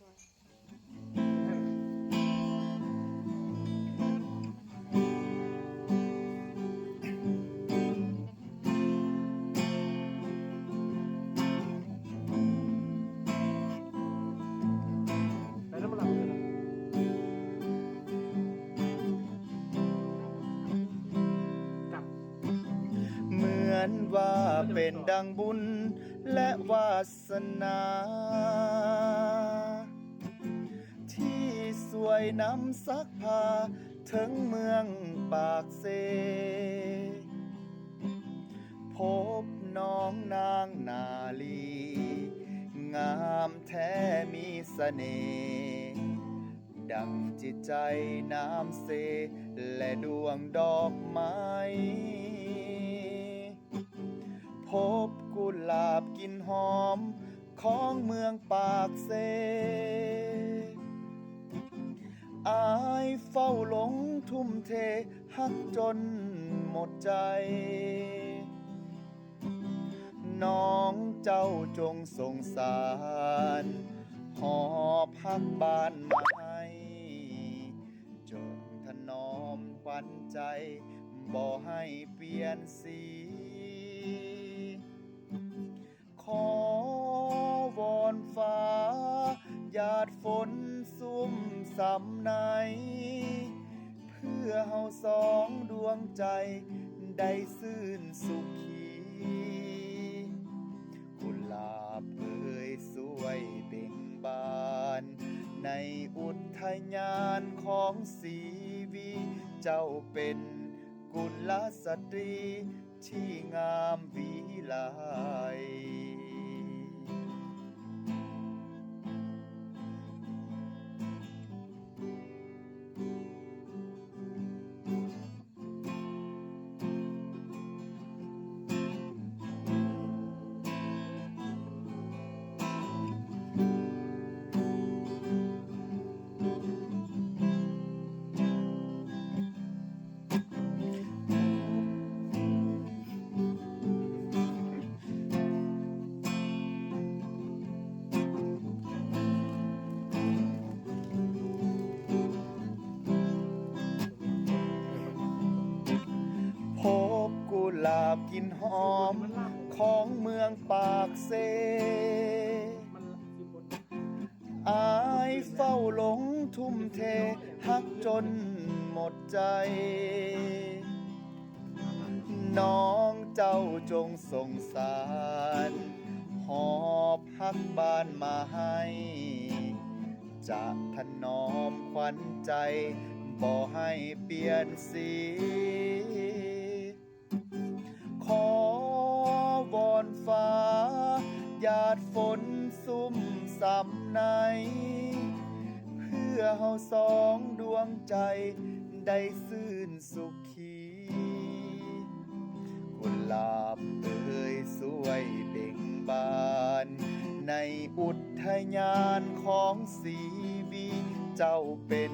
บ่อยไปแล้วมาหลับเลยนะกลับเหมือนว่าเป็นดังบุญและวาสนา นำซักพาถึงเมืองปากเซ พบน้องนางนาลี งามแท้มีสเสน่ห์ดังจิตใจน้ำเซ และดวงดอกไม้พบกุหลาบกลินหอมของเมืองปากเซ อายเฝ้าหลงทุ่มเทหักจนหมดใจ น้องเจ้าจงสงสาร หอบพักบ้านมาให้จงถนอมขวัญใจ บ่ให้เปลี่ยนสี ขอวอนฟ้าหยาดฝน สำในเพื่อเฮาสองดวงใจได้ซื่นสุขีกุหลาบเอ่ยสวยเบ่งบาน ในอุทยานของสีวี เจ้าเป็นกุลสตรีที่งามวิลพ หลาบกลินหอม ของเมืองปากเซอายเฝ้าหลงทุ่มเทหักจนหมดใจ น้องเจ้าจงสงสาร หอบหักบ้านมาให้ จะถนอมขวัญใจ บ่ให้เปลี่ยนสี ดฝนซุ่มสำใน เพื่อเฮาสองดวงใจได้ซื่นสุขีกุหลาบเอ่ยสวยเบ่งบาน ในอุทยานของสีวีเจ้าเป็น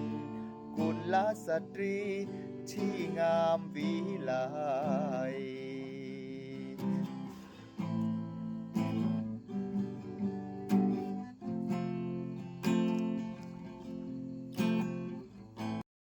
กุลสตรีที่งามวิไล